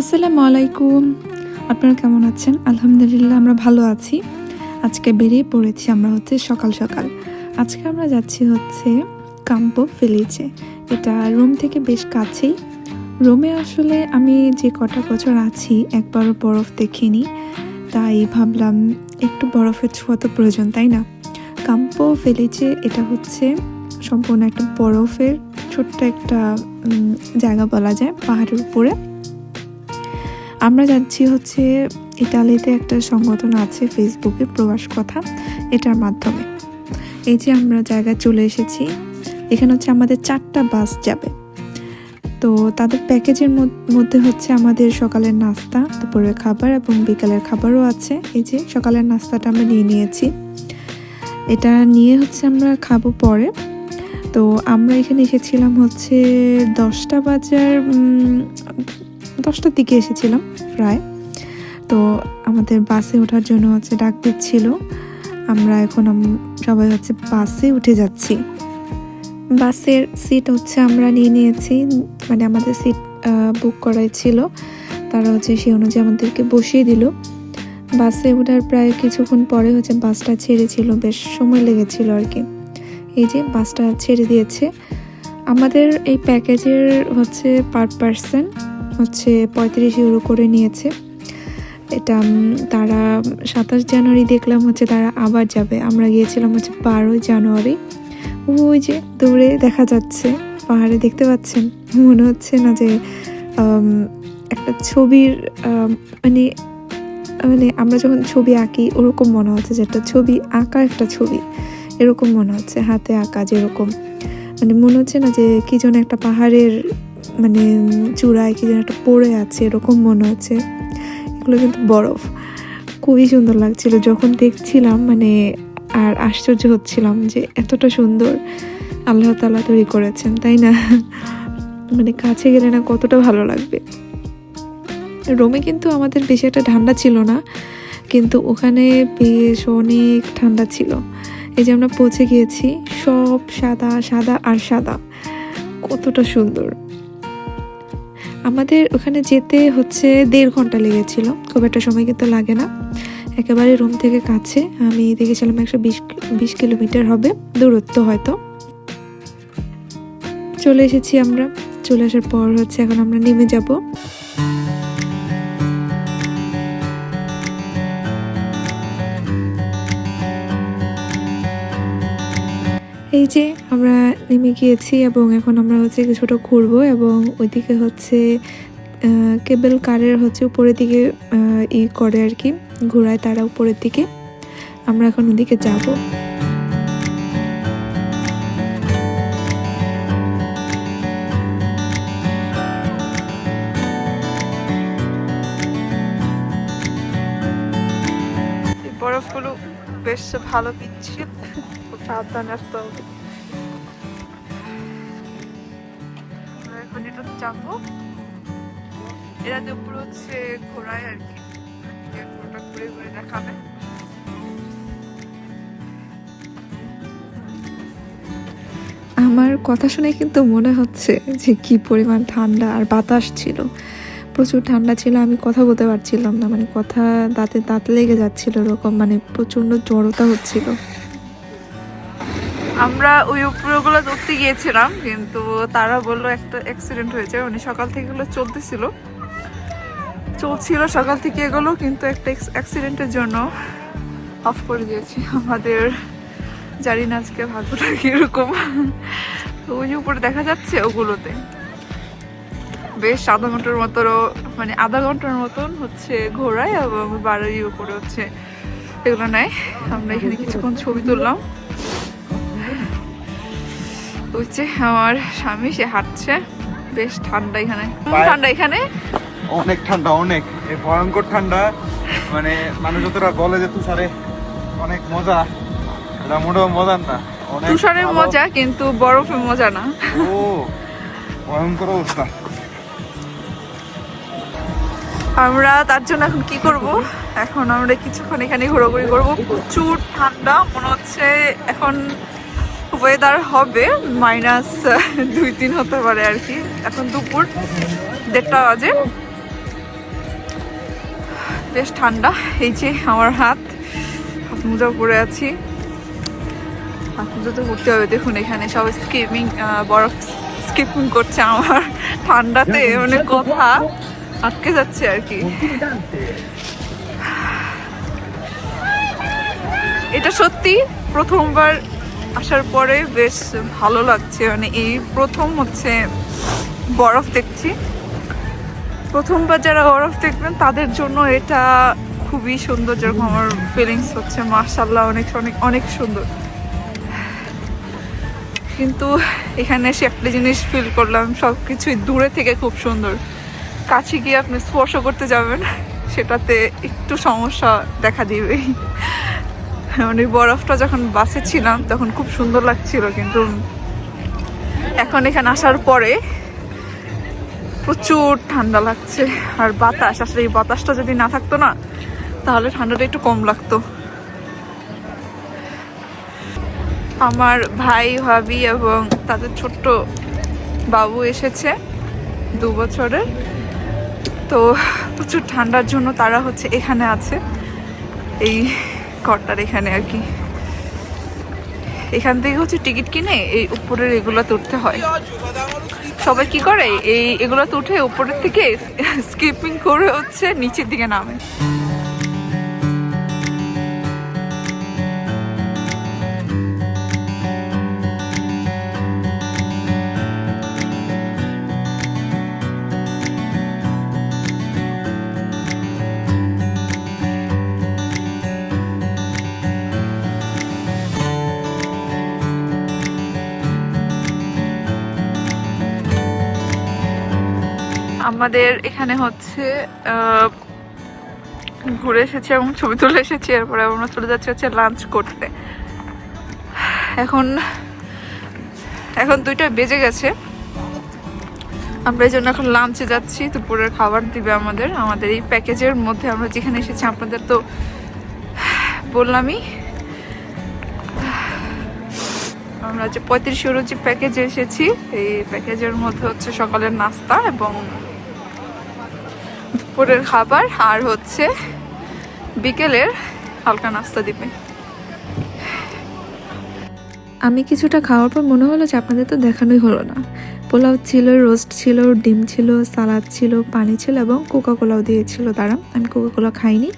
আসসালামু আলাইকুম। আপনারা কেমন আছেন? আলহামদুলিল্লাহ, আমরা ভালো আছি। আজকে বেরিয়ে পড়েছি আমরা হচ্ছে সকাল সকাল। আজকে আমরা যাচ্ছি হচ্ছে কাম্পো ফেলিচে এটা রোম থেকে বেশ কাছেই। রোমে আসলে আমি যে কটা বছর আছি, একবারও বরফ দেখিনি। তাই ভাবলাম একটু বরফের ছোঁয়া তো প্রয়োজন, তাই না? কাম্পো ফেলিচে এটা হচ্ছে সম্পূর্ণ একটা বরফের ছোট্ট একটা জায়গা বলা যায়, পাহাড়ের উপরে। আমরা যাচ্ছি হচ্ছে ইটালিতে একটা সংগঠন আছে ফেসবুকে, প্রবাস কথা, এটার মাধ্যমে। এই যে আমরা জায়গায় চলে এসেছি, এখানে হচ্ছে আমাদের চারটা বাস যাবে। তো তাদের প্যাকেজের মধ্য- হচ্ছে আমাদের সকালের নাস্তা, দুপুরের খাবার এবং বিকালের খাবারও আছে। এই যে সকালের নাস্তাটা আমরা নিয়ে নিয়েছি। এটা নিয়ে হচ্ছে আমরা খাব পরে। তো আমরা এখানে এসেছিলাম হচ্ছে দশটা বাজার দশটার দিকে এসেছিলাম প্রায়। তো আমাদের বাসে ওঠার জন্য হচ্ছে ডাক দিচ্ছিল। আমরা এখন সবাই হচ্ছে বাসে উঠে যাচ্ছি। বাসের সিট হচ্ছে আমরা নিয়ে নিয়েছি। মানে আমাদের সিট বুক করাই ছিল। তারা হচ্ছে সেই অনুযায়ী আমাদেরকে বসিয়ে দিল। বাসে ওঠার প্রায় কিছুক্ষণ পরে হচ্ছে বাসটা ছেড়েছিল। বেশ সময় লেগেছিল আর কি। এই যে বাসটা ছেড়ে দিয়েছে। আমাদের এই প্যাকেজের হচ্ছে পার পার্সন হচ্ছে পঁয়ত্রিশ ইউরো করে নিয়েছে। এটা তারা সাতাশ জানুয়ারি দেখলাম হচ্ছে তারা আবার যাবে। আমরা গিয়েছিলাম হচ্ছে বারোই জানুয়ারি। ওই যে দূরে দেখা যাচ্ছে, পাহাড়ে দেখতে পাচ্ছেন। মনে হচ্ছে না যে একটা ছবির মানে মানে আমরা যখন ছবি আঁকি, ওরকম মনে হচ্ছে যে একটা ছবি আঁকা একটা ছবি। এরকম মনে হচ্ছে, হাতে আঁকা যেরকম। মানে মনে হচ্ছে না যে কী যেন একটা পাহাড়ের মানে চূড়ায় কি যেন একটা পড়ে আছে, এরকম মনে হচ্ছে। এগুলো কিন্তু বরফ। খুবই সুন্দর লাগছিল। যখন দেখছিলাম মানে আর আশ্চর্য হচ্ছিলাম যে এতটা সুন্দর আল্লাহ তালা তৈরি করেছেন, তাই না? মানে কাছে গেলে না কতটা ভালো লাগবে। রোমে কিন্তু আমাদের বেশি একটা ঠান্ডা ছিল না, কিন্তু ওখানে বেশ অনেক ঠান্ডা ছিল। এই যে আমরা পৌঁছে গিয়েছি, সব সাদা সাদা আর সাদা। কতটা সুন্দর। আমাদের ওখানে যেতে হচ্ছে দেড় ঘণ্টা লেগেছিল, খুব একটা সময় কিন্তু লাগে না। একেবারে রুম থেকে কাছে, আমি দেখেছিলাম একশো বিশ বিশ কিলোমিটার হবে, দূরত্ব হয়তো। চলে এসেছি আমরা, চলে আসার পর হচ্ছে এখন আমরা নেমে যাব। যে আমরা নেমে গিয়েছি এবং এখন আমরা হচ্ছে কিছুটা ঘুরবো এবং ওইদিকে হচ্ছে কেবল কারের হচ্ছে উপরের দিকে ই করে আর কি ঘোরায় তারা উপরের দিকে। আমরা এখন ওদিকে যাব। বরফগুলো বেশ ভালো খুব সাবধানে আসতে হবে। হচ্ছে ঘোরায় আর কি। ঘুরে ঘুরে দেখাবে। আমার কথা শুনে কিন্তু মনে হচ্ছে যে কি পরিমাণ ঠান্ডা আর বাতাস ছিল। প্রচুর ঠান্ডা ছিল, আমি কথা বলতে পারছিলাম না। মানে কথা দাঁতে দাঁত লেগে যাচ্ছিল এরকম মানে প্রচণ্ড জড়তা হচ্ছিল। আমরা ওই উপরেগুলো ধরতে গিয়েছিলাম, কিন্তু তারা বলল একটা অ্যাক্সিডেন্ট হয়েছে। মানে সকাল থেকে এগুলো চলতেছিল। চলছিল সকাল থেকে এগুলো, কিন্তু একটা অ্যাক্সিডেন্টের জন্য অফ করে দিয়েছি। আমাদের জানি না আজকে ভাগ্যটা কীরকম। ওই উপরে দেখা যাচ্ছে ওগুলোতে। বেশ আধা ঘণ্টার মতো মানে আধা ঘণ্টার মতন হচ্ছে ঘোরায় এবং বাড়ির উপরে হচ্ছে এগুলো নেয়। আমরা এখানে কিছুক্ষণ ছবি তুললাম। যে আমার স্বামী সে হাঁটছে। বেশ ঠান্ডা এখানে। ঠান্ডা এখানে? অনেক ঠান্ডা অনেক। এই ভয়ঙ্কর ঠান্ডা। মানে মানুষ যতটা বলে যে তুষারে অনেক মজা এটা মোটেও মজার না। তুষারের মজা কিন্তু বরফে মজা না। ও ভয়ঙ্কর অবস্থা। আমরা তার জন্য এখন কি করব? এখন আমরা কিছুক্ষণ এখানে ঘোরাঘুরি করব। প্রচুর ঠান্ডা মনে হচ্ছে এখন ওয়েদার হবে মাইনাস দুই তিন হতে পারে আর কি। এখন দুপুর দেড়টা বাজে। বেশ ঠান্ডা, এই যে আমার হাত। হাত মোজা পরে আছি। হাত মোজা তো করতে হবে, দেখুন এখানে সব স্কিপিং বরফ স্কিপিং করছে আমার। ঠান্ডাতে মানে কথা আটকে যাচ্ছে আর কি। এটা সত্যি প্রথমবার আসার পরে বেশ ভালো লাগছে। মানে এই প্রথম হচ্ছে বরফ দেখছি। প্রথমবার যারা বরফ দেখবেন, তাদের জন্য এটা খুবই সুন্দর যেরকম আমার ফিলিংস হচ্ছে মার্শাল্লাহ অনেক অনেক অনেক সুন্দর। কিন্তু এখানে এসে একটা জিনিস ফিল করলাম সব কিছুই দূরে থেকে খুব সুন্দর। কাছে গিয়ে আপনি স্পর্শ করতে যাবেন, সেটাতে একটু সমস্যা দেখা দিবেই। মানে বরফটা যখন বাসে ছিলাম, তখন খুব সুন্দর লাগছিল, কিন্তু এখন এখানে আসার পরে প্রচুর ঠান্ডা লাগছে। আর বাতাস, আসলে এই বাতাসটা যদি না থাকতো না, তাহলে ঠান্ডাটা একটু কম লাগতো। আমার ভাই, ভাবি এবং তাদের ছোট্ট বাবু এসেছে দু বছরের। তো প্রচুর ঠান্ডার জন্য তারা হচ্ছে এখানে আছে। এই ঘরটার এখানে আর কি। এখান থেকে হচ্ছে টিকিট কিনে এই উপরের এগুলো তুলতে হয়। সবাই কি করে? এই এগুলো উঠে উপরের থেকে স্কিপিং করে হচ্ছে নিচের দিকে নামে। আমাদের এখানে হচ্ছে ঘুরে এসেছি এবং ছবি তুলে এসেছি, এরপরে আমরা চলে যাচ্ছি হচ্ছে লাঞ্চ করতে। এখন এখন দুইটা বেজে গেছে। আমরা এই জন্য এখন লাঞ্চে যাচ্ছি, দুপুরের খাবার দিবে আমাদের। আমাদের এই প্যাকেজের মধ্যে আমরা যেখানে এসেছি, আপনাদের তো বললামই। আমরা যে পঁয়ত্রিশ ইউরো যে প্যাকেজে এসেছি, এই প্যাকেজের মধ্যে হচ্ছে সকালের নাস্তা এবং দুপুরের খাবার আর হচ্ছে বিকেলের হালকা নাস্তা দিবে। আমি কিছুটা খাওয়ার পর মনে হলো যে আপনাদের তো দেখানোই হলো না। পোলাও ছিল রোস্ট ছিল ডিম ছিল সালাদ ছিল পানি ছিল এবং কোকা কোলাও দিয়েছিল। তারা আমি কোকা কোলা খাইনি।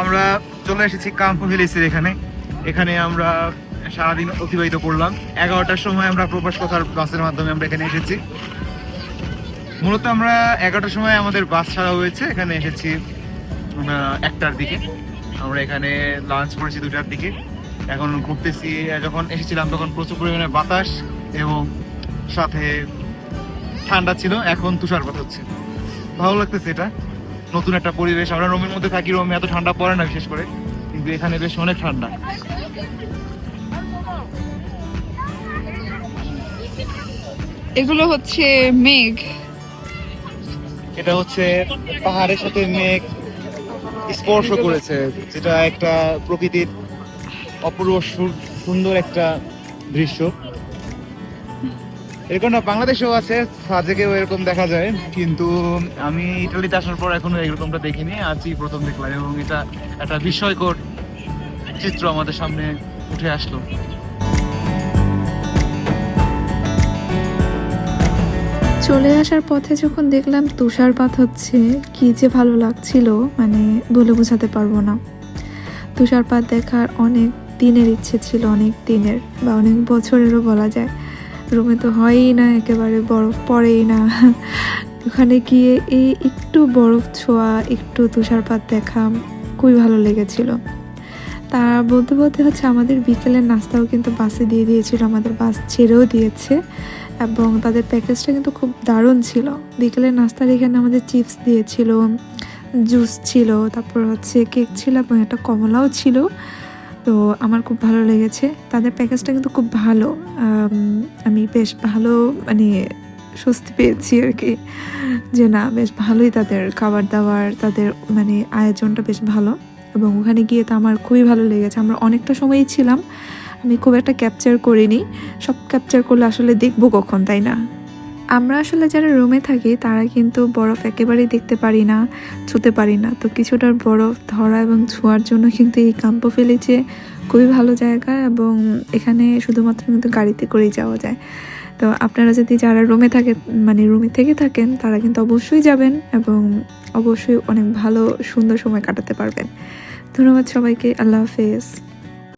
আমরা চলে এসেছি কাম্পু ভিলেজের এখানে। এখানে আমরা সারাদিন অতিবাহিত করলাম। এগারোটার সময় আমরা প্রবাস কথার বাসের মাধ্যমে আমরা এখানে এসেছি। মূলত আমরা এগারোটার সময় আমাদের বাস ছাড়া হয়েছে। এখানে এসেছি একটার দিকে। আমরা এখানে লাঞ্চ করেছি দুটার দিকে। এখন ঘুরতেছি, যখন এসেছিলাম তখন প্রচুর পরিমাণে বাতাস এবং সাথে ঠান্ডা ছিল। এখন তুষারপাত হচ্ছে। ভালো লাগতেছে এটা। নতুন একটা পরিবেশ। আমরা রোমের মধ্যে থাকি, রোমে এত ঠান্ডা পড়ে না বিশেষ করে। কিন্তু এখানে বেশ অনেক ঠান্ডা। এগুলো হচ্ছে মেঘ। এটা হচ্ছে পাহাড়ের সাথে মেঘ স্পর্শ করেছে, যেটা একটা প্রকৃতির অপূর্ব সুন্দর একটা দৃশ্য। এরকম না, বাংলাদেশেও আছে, সাজেকেও এরকম দেখা যায়, কিন্তু আমি ইটালিতে আসার পর এখনও এরকমটা দেখিনি, আজই প্রথম দেখলাম এবং এটা একটা বিস্ময়কর চিত্র আমাদের সামনে উঠে আসলো। চলে আসার পথে যখন দেখলাম তুষারপাত হচ্ছে, কি যে ভালো লাগছিল মানে বলে বোঝাতে পারব না। তুষারপাত দেখার অনেক দিনের ইচ্ছে ছিল, অনেক দিনের বা অনেক বছরেরও বলা যায়। রুমে তো হয়ই না, একেবারে বরফ পড়েই না। ওখানে গিয়ে এই একটু বরফ ছোঁয়া, একটু তুষারপাত দেখা, খুবই ভালো লেগেছিল। তা বলতে বলতে হচ্ছে আমাদের বিকেলের নাস্তাও কিন্তু বাসে দিয়ে দিয়েছিল, আমাদের বাস ছেড়েও দিয়েছে এবং তাদের প্যাকেজটা কিন্তু খুব দারুণ ছিল। বিকেলের নাস্তার এখানে আমাদের চিপস দিয়েছিল জুস ছিল, তারপর হচ্ছে কেক ছিল এবং একটা কমলাও ছিল। তো আমার খুব ভালো লেগেছে। তাদের প্যাকেজটা কিন্তু খুব ভালো আমি বেশ ভালো মানে স্বস্তি পেয়েছি আর কি। যে না, বেশ ভালোই তাদের খাবার দাবার, তাদের মানে আয়োজনটা বেশ ভালো। এবং ওখানে গিয়ে তো আমার খুবই ভালো লেগেছে। আমরা অনেকটা সময়ই ছিলাম। আমি খুব একটা ক্যাপচার করিনি। সব ক্যাপচার করলে আসলে দেখব কখন, তাই না? আমরা আসলে যারা রুমে থাকি, তারা কিন্তু বরফ একেবারেই দেখতে পারি না, ছুতে পারি না। তো কিছুটার বরফ ধরা এবং ছোঁয়ার জন্য কিন্তু এই কাম্পো ফেলেছে খুবই ভালো জায়গা এবং এখানে শুধুমাত্র কিন্তু গাড়িতে করেই যাওয়া যায়। তো আপনারা যদি যারা রুমে থাকে মানে রুমে থেকে থাকেন, তারা কিন্তু অবশ্যই যাবেন এবং অবশ্যই অনেক ভালো সুন্দর সময় কাটাতে পারবেন। ধন্যবাদ সবাইকে, আল্লাহ হাফেজ।